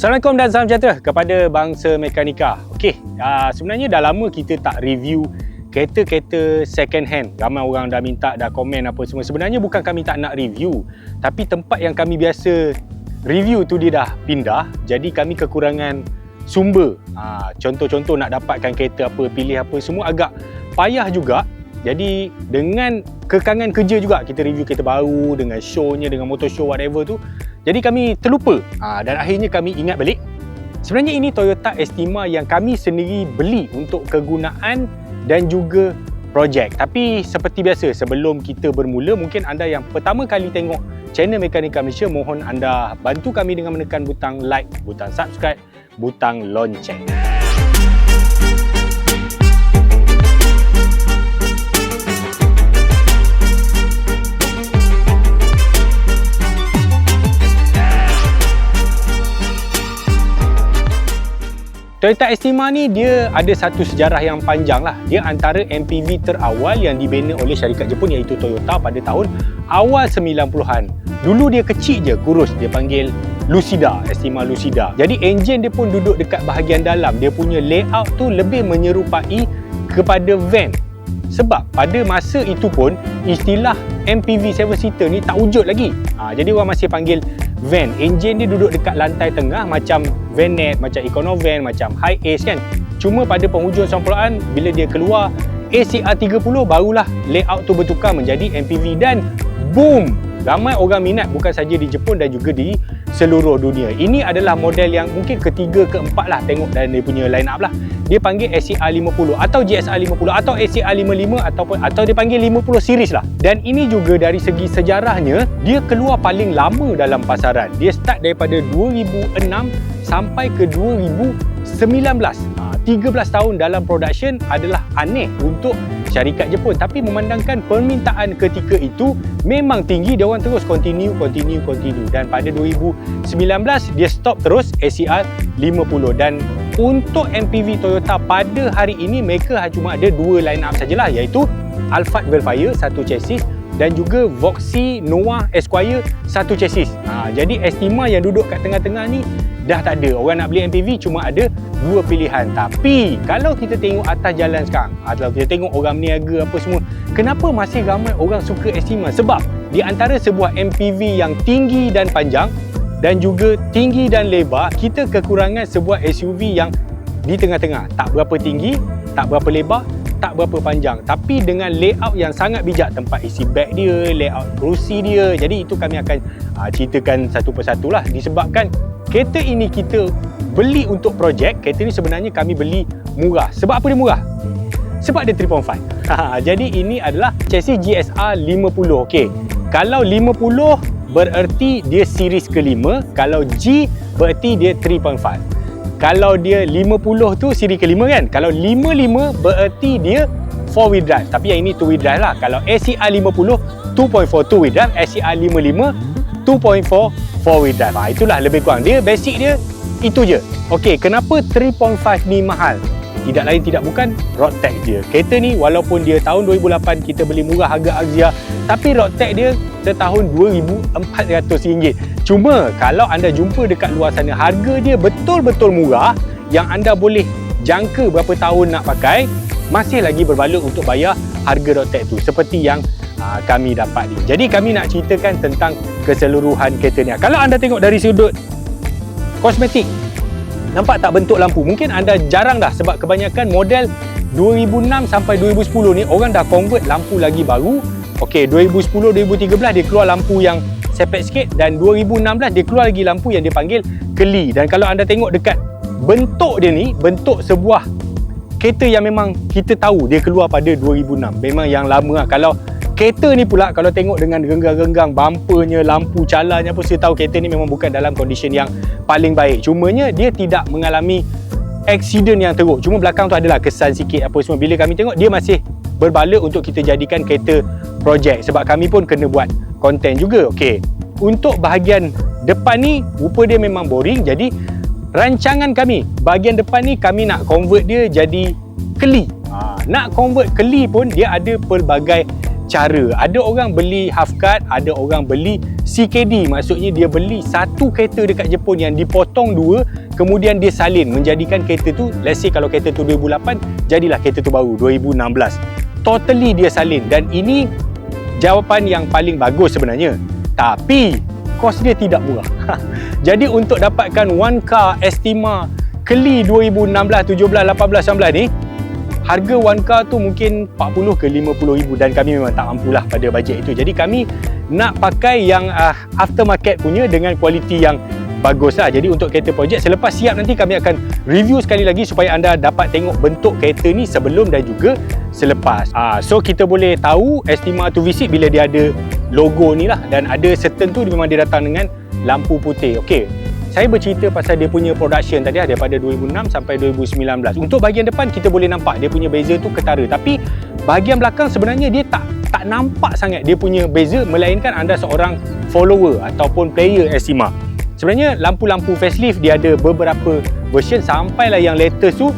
Assalamualaikum dan salam sejahtera kepada bangsa mekanika. Okey, uh, sebenarnya dah lama kita tak review kereta-kereta second hand. Ramai orang dah minta, dah komen apa semua. Sebenarnya bukan kami tak nak review, tapi tempat yang kami biasa review tu dia dah pindah. Jadi kami kekurangan sumber. Uh, contoh-contoh nak dapatkan kereta apa, pilih apa, semua agak payah juga. Jadi dengan kekangan kerja juga kita review kereta baru dengan show-nya, dengan motor show whatever tu. Jadi kami terlupa ha, dan akhirnya kami ingat balik. Sebenarnya ini Toyota Estima yang kami sendiri beli untuk kegunaan dan juga projek. Tapi seperti biasa sebelum kita bermula mungkin anda yang pertama kali tengok channel Mekanika Malaysia mohon anda bantu kami dengan menekan butang like, butang subscribe, butang lonceng. Toyota Estima ni dia ada satu sejarah yang panjang lah. Dia antara MPV terawal yang dibina oleh syarikat Jepun iaitu Toyota pada tahun awal 90-an. Dulu dia kecil je, kurus. Dia panggil Lucida, Estima Lucida. Jadi enjin dia pun duduk dekat bahagian dalam. Dia punya layout tu lebih menyerupai kepada van. Sebab pada masa itu pun istilah MPV 7 seater ni tak wujud lagi. Ha, jadi orang masih panggil van. Enjin dia duduk dekat lantai tengah macam vanette, macam econovan, macam high ace kan. Cuma pada penghujung 90-an bila dia keluar ACR 30 barulah layout tu bertukar menjadi MPV dan boom ramai orang minat bukan saja di Jepun dan juga di seluruh dunia. Ini adalah model yang mungkin ketiga keempat lah tengok dan dia punya line up lah. Dia panggil SCR 50 atau GSR 50 atau SCR 55 ataupun atau dia panggil 50 series lah. Dan ini juga dari segi sejarahnya dia keluar paling lama dalam pasaran. Dia start daripada 2006 sampai ke 2019. 13 tahun dalam production adalah aneh untuk syarikat Jepun. Tapi memandangkan permintaan ketika itu memang tinggi dia orang terus continue continue continue. Dan pada 2019 dia stop terus SCR 50 dan untuk MPV Toyota pada hari ini mereka cuma ada dua line up sajalah iaitu Alphard Velfire satu chassis dan juga Voxy Noah Esquire satu chassis. Ha, jadi Estima yang duduk kat tengah-tengah ni dah tak ada. Orang nak beli MPV cuma ada dua pilihan. Tapi kalau kita tengok atas jalan sekarang, atau kita tengok orang niaga apa semua, kenapa masih ramai orang suka Estima? Sebab di antara sebuah MPV yang tinggi dan panjang dan juga tinggi dan lebar, kita kekurangan sebuah SUV yang di tengah-tengah. Tak berapa tinggi, tak berapa lebar, tak berapa panjang. Tapi dengan layout yang sangat bijak tempat isi bag dia layout kerusi dia jadi itu kami akan uh, ceritakan satu persatu lah. Disebabkan kereta ini kita beli untuk projek kereta ni sebenarnya kami beli murah. Sebab apa dia murah? sebab dia 3.5 jadi ini adalah chassis GSR 50 ok kalau 50 bererti dia series kelima. Kalau G bererti dia 3.5 kalau dia 50 tu siri kelima kan? Kalau 55 bererti dia 4 wheel drive. Tapi yang ini 2 wheel drive lah. Kalau SCR 50 2.4 2 wheel drive. SCR 55 2.4 4 wheel drive. Ha, itulah lebih kurang. Dia basic dia itu je. Ok kenapa 3.5 ni mahal tidak lain tidak bukan road dia. Kereta ni walaupun dia tahun 2008 kita beli murah harga Axia tapi road dia setahun RM2,400 cuma kalau anda jumpa dekat luar sana harga dia betul-betul murah yang anda boleh jangka berapa tahun nak pakai masih lagi berbaloi untuk bayar harga road tu seperti yang aa, kami dapat ni. Jadi kami nak ceritakan tentang keseluruhan kereta ni. Kalau anda tengok dari sudut kosmetik Nampak tak bentuk lampu? Mungkin anda jarang dah sebab kebanyakan model 2006 sampai 2010 ni orang dah convert lampu lagi baru. Okey, 2010 2013 dia keluar lampu yang sepet sikit dan 2016 dia keluar lagi lampu yang dipanggil keli. Dan kalau anda tengok dekat bentuk dia ni, bentuk sebuah kereta yang memang kita tahu dia keluar pada 2006. Memang yang lama lah. Kalau kereta ni pula kalau tengok dengan renggang-renggang bumpernya, lampu calarnya apa saya tahu kereta ni memang bukan dalam condition yang paling baik. Cumanya dia tidak mengalami accident yang teruk. Cuma belakang tu adalah kesan sikit apa semua. Bila kami tengok dia masih berbala untuk kita jadikan kereta projek sebab kami pun kena buat konten juga. Okey. Untuk bahagian depan ni rupa dia memang boring jadi rancangan kami bahagian depan ni kami nak convert dia jadi keli. Ha, nak convert keli pun dia ada pelbagai cara. Ada orang beli half cut, ada orang beli CKD. Maksudnya dia beli satu kereta dekat Jepun yang dipotong dua, kemudian dia salin menjadikan kereta tu, let's say kalau kereta tu 2008, jadilah kereta tu baru 2016. Totally dia salin dan ini jawapan yang paling bagus sebenarnya. Tapi kos dia tidak murah. Jadi untuk dapatkan one car Estima Keli 2016, 17, 18, 19 ni harga one car tu mungkin 40 ke 50 ribu dan kami memang tak mampulah pada bajet itu. Jadi kami nak pakai yang uh, aftermarket punya dengan kualiti yang bagus lah. Jadi untuk kereta projek selepas siap nanti kami akan review sekali lagi supaya anda dapat tengok bentuk kereta ni sebelum dan juga selepas. Uh, so kita boleh tahu Estima tu visit bila dia ada logo ni lah dan ada certain tu memang dia datang dengan lampu putih. Okey saya bercerita pasal dia punya production tadi lah, daripada 2006 sampai 2019. Untuk bahagian depan kita boleh nampak dia punya beza tu ketara tapi bahagian belakang sebenarnya dia tak tak nampak sangat dia punya beza melainkan anda seorang follower ataupun player Estima. Sebenarnya lampu-lampu facelift dia ada beberapa version sampailah yang latest tu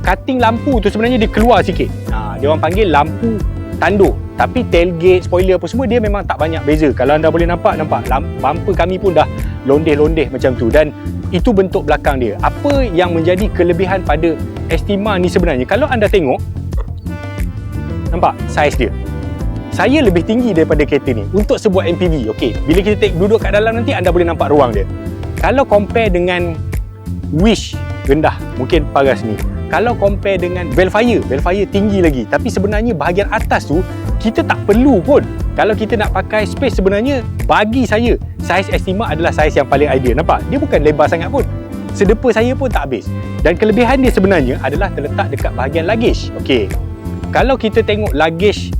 cutting lampu tu sebenarnya dia keluar sikit. Ha, dia orang panggil lampu tanduk tapi tailgate, spoiler apa semua dia memang tak banyak beza kalau anda boleh nampak, nampak bumper kami pun dah londeh-londeh macam tu. Dan itu bentuk belakang dia. Apa yang menjadi kelebihan pada Estima ni sebenarnya kalau anda tengok nampak saiz dia. Saya lebih tinggi daripada kereta ni untuk sebuah MPV ok bila kita take duduk kat dalam nanti anda boleh nampak ruang dia. Kalau compare dengan Wish rendah mungkin paras ni kalau compare dengan Velfire Velfire tinggi lagi. Tapi sebenarnya bahagian atas tu kita tak perlu pun. Kalau kita nak pakai space sebenarnya bagi saya saiz Estima adalah saiz yang paling ideal. Nampak? Dia bukan lebar sangat pun. Sedepa saya pun tak habis. Dan kelebihan dia sebenarnya adalah terletak dekat bahagian luggage. Ok kalau kita tengok luggage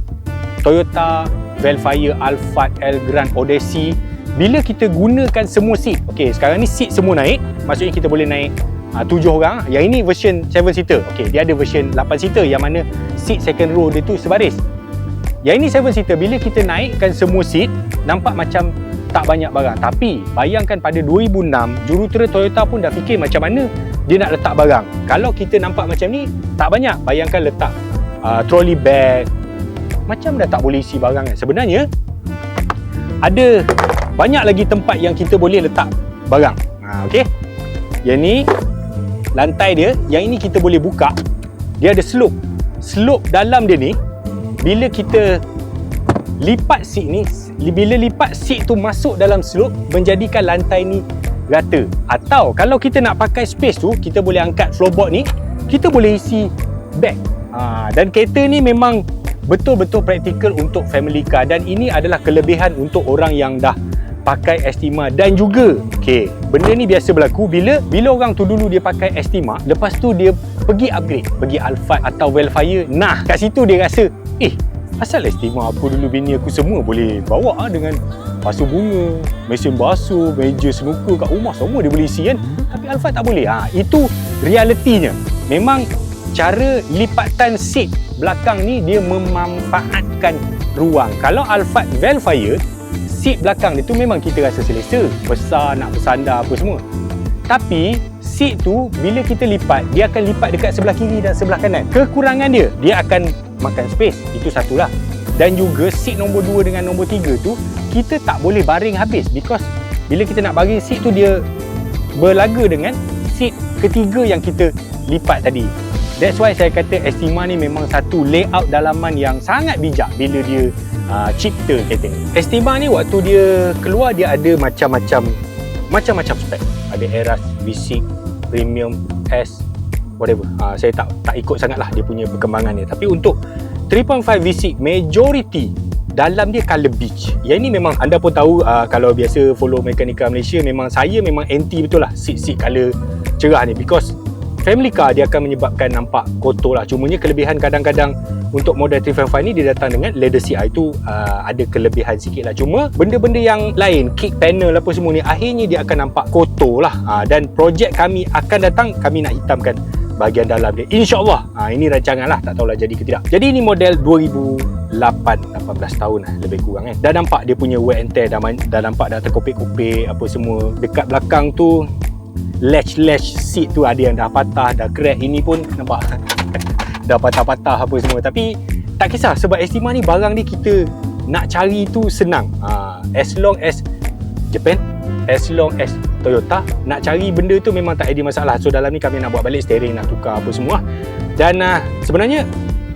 Toyota Velfire Alphard L Grand Odyssey bila kita gunakan semua seat ok sekarang ni seat semua naik. Maksudnya kita boleh naik uh, tujuh orang yang ini version 7 seater ok dia ada version 8 seater yang mana seat second row dia tu sebaris yang ini 7 seater bila kita naikkan semua seat nampak macam tak banyak barang. Tapi bayangkan pada 2006 jurutera Toyota pun dah fikir macam mana dia nak letak barang. Kalau kita nampak macam ni tak banyak. Bayangkan letak uh, trolley bag macam dah tak boleh isi barang kan. Sebenarnya ada banyak lagi tempat yang kita boleh letak barang. Ha, okey. Yang ni lantai dia, yang ini kita boleh buka. Dia ada slope. Slope dalam dia ni bila kita lipat seat ni bila lipat seat tu masuk dalam slope menjadikan lantai ni rata atau kalau kita nak pakai space tu kita boleh angkat floorboard ni kita boleh isi bag ha, dan kereta ni memang betul-betul praktikal untuk family car dan ini adalah kelebihan untuk orang yang dah pakai Estima dan juga okey benda ni biasa berlaku bila bila orang tu dulu dia pakai Estima lepas tu dia pergi upgrade pergi Alphard atau Wellfire nah kat situ dia rasa Eh, asal estima apa dulu bini aku semua boleh bawa ah dengan basuh bunga, mesin basuh, meja snooker kat rumah semua dia boleh isi kan. Tapi Alfa tak boleh. Ha, itu realitinya. Memang cara lipatan seat belakang ni dia memanfaatkan ruang. Kalau Alfa Velfire, seat belakang dia tu memang kita rasa selesa. Besar, nak bersandar apa semua. Tapi seat tu bila kita lipat, dia akan lipat dekat sebelah kiri dan sebelah kanan. Kekurangan dia, dia akan makan space itu satulah dan juga seat nombor 2 dengan nombor 3 tu kita tak boleh baring habis because bila kita nak baring seat tu dia berlaga dengan seat ketiga yang kita lipat tadi that's why saya kata Estima ni memang satu layout dalaman yang sangat bijak bila dia uh, cipta kereta ni Estima ni waktu dia keluar dia ada macam-macam macam-macam spek ada Eras, V6, Premium, S, whatever. Uh, saya tak tak ikut sangatlah dia punya perkembangan dia. Tapi untuk 3.5 V6 majority dalam dia color beige. Yang ini memang anda pun tahu uh, kalau biasa follow Mechanica Malaysia memang saya memang anti betul lah seat-seat color cerah ni because family car dia akan menyebabkan nampak kotor lah. Cumanya kelebihan kadang-kadang untuk model 355 ni dia datang dengan leather ah, itu uh, ada kelebihan sikit lah. Cuma benda-benda yang lain kick panel apa semua ni akhirnya dia akan nampak kotor lah. Uh, dan projek kami akan datang kami nak hitamkan bahagian dalam dia. insyaAllah. Ha, ini rancangan lah. Tak tahulah jadi ke tidak. Jadi ini model 2008 18 tahun lah. Lebih kurang kan dah nampak dia punya wear and tear. Dah, dah nampak dah terkopik-kopik apa semua. Dekat belakang tu latch-latch seat tu ada yang dah patah dah crack. Ini pun nampak dah patah-patah apa semua. Tapi tak kisah sebab Estima ni barang ni kita nak cari tu senang. Ha, as long as Japan as long as Toyota nak cari benda tu memang tak ada masalah. So dalam ni kami nak buat balik steering nak tukar apa semua. Dan uh, sebenarnya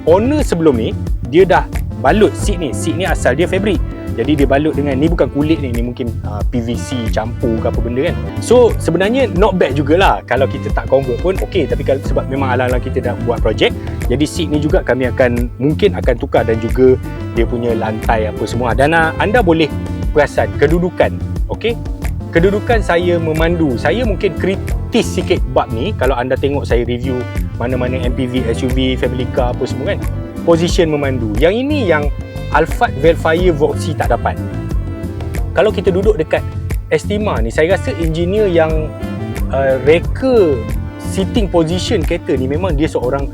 owner sebelum ni dia dah balut seat ni. Seat ni asal dia fabric jadi dia balut dengan ni bukan kulit ni ni mungkin uh, PVC campur ke apa benda kan. So sebenarnya not bad jugalah kalau kita tak convert pun okey tapi kalau sebab memang ala-ala kita dah buat projek jadi seat ni juga kami akan mungkin akan tukar dan juga dia punya lantai apa semua. Dan uh, anda boleh perasan kedudukan okey kedudukan saya memandu. Saya mungkin kritis sikit bab ni. Kalau anda tengok saya review mana-mana MPV, SUV, family car apa semua kan. Position memandu. Yang ini yang Alphard Velfire Voxy tak dapat. Kalau kita duduk dekat Estima ni, saya rasa engineer yang uh, reka sitting position kereta ni memang dia seorang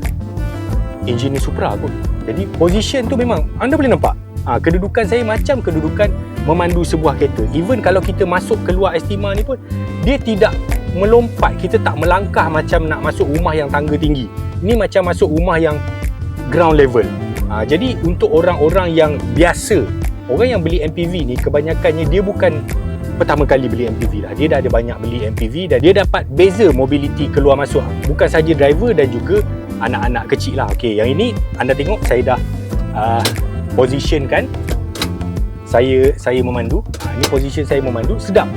engineer Supra pun. Jadi position tu memang anda boleh nampak. Ha, kedudukan saya macam kedudukan memandu sebuah kereta. Even kalau kita masuk keluar Estima ni pun dia tidak melompat. Kita tak melangkah macam nak masuk rumah yang tangga tinggi. Ini macam masuk rumah yang ground level. Ha, jadi untuk orang-orang yang biasa, orang yang beli MPV ni kebanyakannya dia bukan pertama kali beli MPV lah. Dia dah ada banyak beli MPV dan dia dapat beza mobility keluar masuk. Bukan saja driver dan juga anak-anak kecil lah. Okay, yang ini anda tengok saya dah uh, position kan. Saya saya memandu. Ha, ini position saya memandu. Sedap.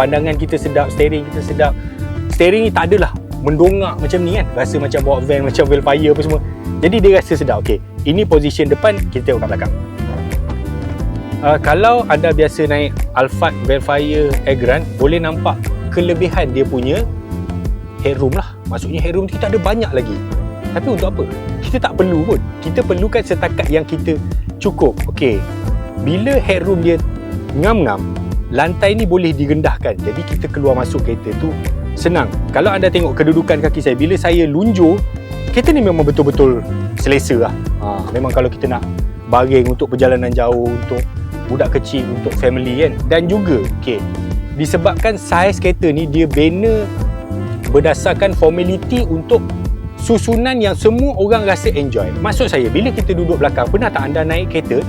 Pandangan kita sedap, steering kita sedap. Steering ni tak adalah mendongak macam ni kan. Rasa macam bawa van, macam Velfire apa semua. Jadi dia rasa sedap. Okay ini position depan kita tengok kat belakang uh, kalau anda biasa naik Alphard Velfire Air boleh nampak kelebihan dia punya headroom lah maksudnya headroom kita ada banyak lagi tapi untuk apa? kita tak perlu pun kita perlukan setakat yang kita cukup ok bila headroom dia ngam-ngam lantai ni boleh digendahkan jadi kita keluar masuk kereta tu senang. Kalau anda tengok kedudukan kaki saya bila saya lunjur kereta ni memang betul-betul selesa lah. Ha, memang kalau kita nak baring untuk perjalanan jauh untuk budak kecil untuk family kan. Dan juga okay, disebabkan saiz kereta ni dia bina berdasarkan formality untuk susunan yang semua orang rasa enjoy. Maksud saya bila kita duduk belakang pernah tak anda naik kereta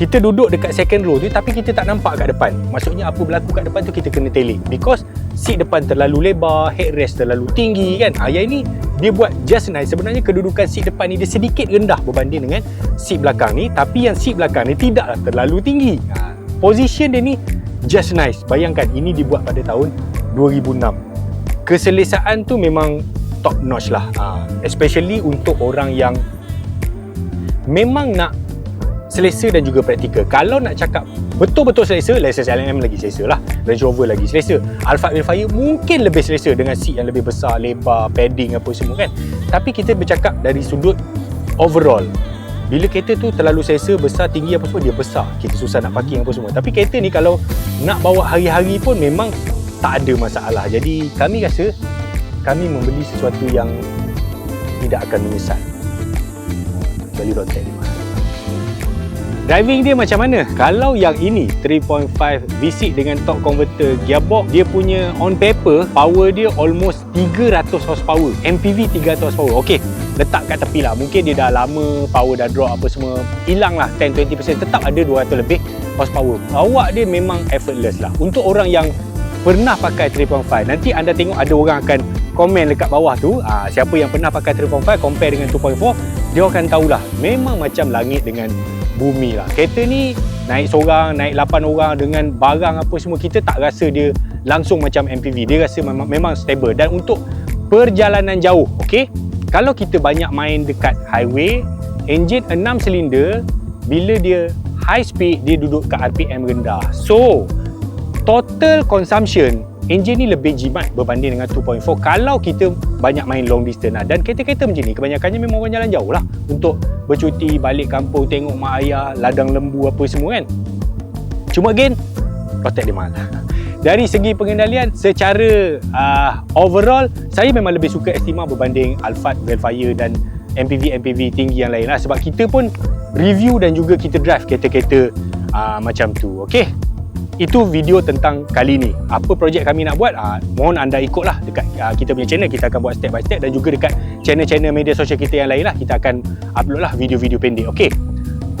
kita duduk dekat second row tu tapi kita tak nampak kat depan? Maksudnya apa berlaku kat depan tu kita kena telik because seat depan terlalu lebar headrest terlalu tinggi kan? Ha, yang ini dia buat just nice. Sebenarnya kedudukan seat depan ni dia sedikit rendah berbanding dengan seat belakang ni tapi yang seat belakang ni tidaklah terlalu tinggi. Position dia ni just nice. Bayangkan ini dibuat pada tahun 2006 keselesaan tu memang top notch lah. Ha, especially untuk orang yang memang nak selesa dan juga praktikal. Kalau nak cakap betul-betul selesa, Lexus LM lagi selesa lah. Range Rover lagi selesa. Alphard Wildfire mungkin lebih selesa dengan seat yang lebih besar, lebar, padding apa semua kan. Tapi kita bercakap dari sudut overall. Bila kereta tu terlalu selesa, besar, tinggi apa semua, dia besar. Kita susah nak parking apa semua. Tapi kereta ni kalau nak bawa hari-hari pun memang tak ada masalah. Jadi kami rasa kami membeli sesuatu yang tidak akan menyesal. Ni. Driving dia macam mana? Kalau yang ini 3.5 V6 dengan torque converter gearbox, dia punya on paper power dia almost 300 horsepower. MPV 300 horsepower. Okey, letak kat tepi lah. Mungkin dia dah lama power dah drop apa semua. Hilang lah 10-20%. Tetap ada 200 lebih horsepower. Awak dia memang effortless lah. Untuk orang yang pernah pakai 3.5, nanti anda tengok ada orang akan komen dekat bawah tu. Aa, ah, siapa yang pernah pakai 3.5 compare dengan 2.4, dia akan tahulah. Memang macam langit dengan bumi lah. Kereta ni naik seorang, naik lapan orang dengan barang apa semua kita tak rasa dia langsung macam MPV. Dia rasa memang, memang stable dan untuk perjalanan jauh, okey? Kalau kita banyak main dekat highway, enjin 6 silinder bila dia high speed dia duduk kat RPM rendah. So, total consumption enjin ni lebih jimat berbanding dengan 2.4 kalau kita banyak main long distance lah. dan kereta-kereta macam ni kebanyakannya memang orang jalan jauh lah. Untuk bercuti balik kampung tengok mak ayah ladang lembu apa semua kan. Cuma again protect dia mahal dari segi pengendalian secara uh, overall saya memang lebih suka Estima berbanding Alphard, Velfire dan MPV-MPV tinggi yang lain lah. Sebab kita pun review dan juga kita drive kereta-kereta uh, macam tu okay? Itu video tentang kali ni. Apa projek kami nak buat? Uh, mohon anda ikutlah dekat uh, kita punya channel. Kita akan buat step by step dan juga dekat channel-channel media sosial kita yang lain lah. Kita akan upload lah video-video pendek. Okay.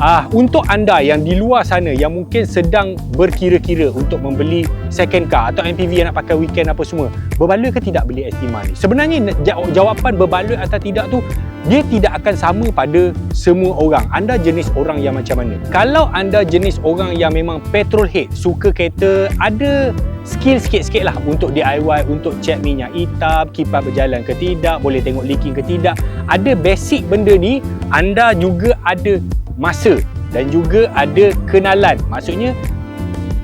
Ah, untuk anda yang di luar sana yang mungkin sedang berkira-kira untuk membeli second car atau MPV yang nak pakai weekend apa semua, berbaloi ke tidak beli Estima ni? Sebenarnya jawapan berbaloi atau tidak tu dia tidak akan sama pada semua orang. Anda jenis orang yang macam mana? Kalau anda jenis orang yang memang petrol head, suka kereta, ada skill sikit-sikit lah untuk DIY, untuk check minyak hitam, kipas berjalan ke tidak, boleh tengok leaking ke tidak. Ada basic benda ni, anda juga ada masa dan juga ada kenalan. Maksudnya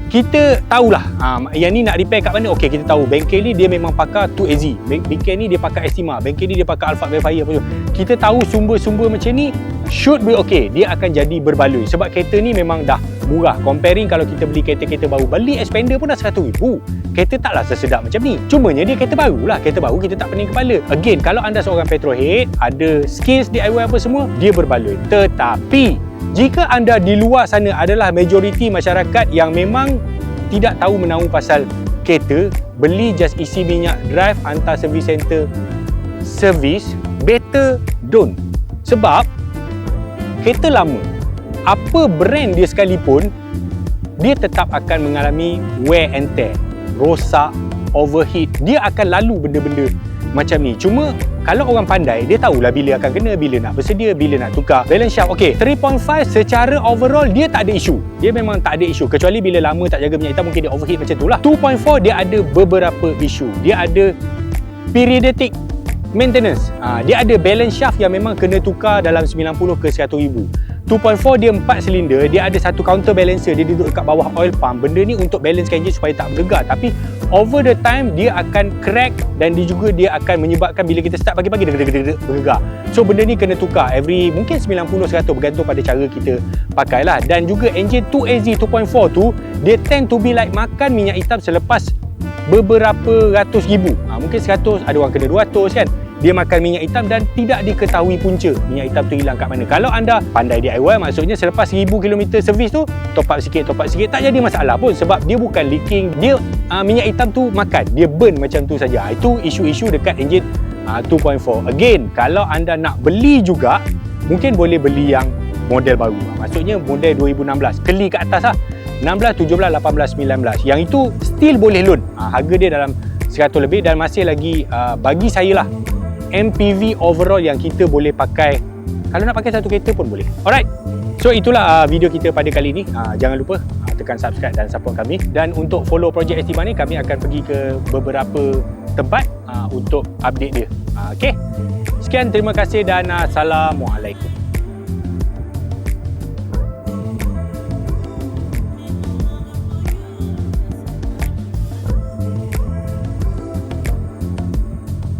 kita tahulah ha, yang ni nak repair kat mana? Okey kita tahu. Bengkel ni dia memang pakai 2AZ bengkel ni dia pakai Estima. Bengkel ni dia pakai Alphard Velfire apa tu. Kita tahu sumber-sumber macam ni should be okay. Dia akan jadi berbaloi. Sebab kereta ni memang dah murah. Comparing kalau kita beli kereta-kereta baru beli expander pun dah 100 ribu. Kereta taklah sesedap macam ni. Cumanya dia kereta baru lah. Kereta baru kita tak pening kepala. Again kalau anda seorang petrolhead ada skills DIY apa semua dia berbaloi. Tetapi jika anda di luar sana adalah majoriti masyarakat yang memang tidak tahu menahu pasal kereta, beli just isi minyak, drive, hantar service center, service, better don't. Sebab kereta lama, apa brand dia sekalipun, dia tetap akan mengalami wear and tear, rosak, overheat. Dia akan lalu benda-benda macam ni. Cuma kalau orang pandai, dia tahulah bila akan kena, bila nak bersedia, bila nak tukar. Balance shaft, okey. 3.5 secara overall, dia tak ada isu. Dia memang tak ada isu. Kecuali bila lama tak jaga minyak hitam, mungkin dia overheat macam tu lah. 2.4, dia ada beberapa isu. Dia ada periodic maintenance. Ha, dia ada balance shaft yang memang kena tukar dalam 90 ke 100 ribu. 2.4 dia 4 silinder, dia ada satu counter balancer, dia duduk dekat bawah oil pump. Benda ni untuk balance engine supaya tak bergegar. Tapi over the time dia akan crack dan dia juga dia akan menyebabkan bila kita start pagi-pagi dia bergegar. So benda ni kena tukar every mungkin 90 100 bergantung pada cara kita pakai lah. Dan juga engine 2AZ 2.4 tu dia tend to be like makan minyak hitam selepas beberapa ratus ribu. Ha, mungkin 100, ada orang kena 200 kan dia makan minyak hitam dan tidak diketahui punca minyak hitam tu hilang kat mana. Kalau anda pandai DIY maksudnya selepas 1000 km servis tu top up sikit top up sikit tak jadi masalah pun sebab dia bukan leaking dia uh, minyak hitam tu makan dia burn macam tu saja. Itu isu-isu dekat enjin uh, 2.4. Again kalau anda nak beli juga mungkin boleh beli yang model baru. Maksudnya model 2016 keli ke atas lah. 16, 17, 18, 19. Yang itu still boleh loan. Uh, harga dia dalam 100 lebih dan masih lagi uh, bagi saya lah MPV overall yang kita boleh pakai. Kalau nak pakai satu kereta pun boleh. Alright. So itulah uh, video kita pada kali ini. Uh, jangan lupa uh, tekan subscribe dan support kami. Dan untuk follow projek Estima ni kami akan pergi ke beberapa tempat uh, untuk update dia. Uh, ok sekian terima kasih dan uh, Assalamualaikum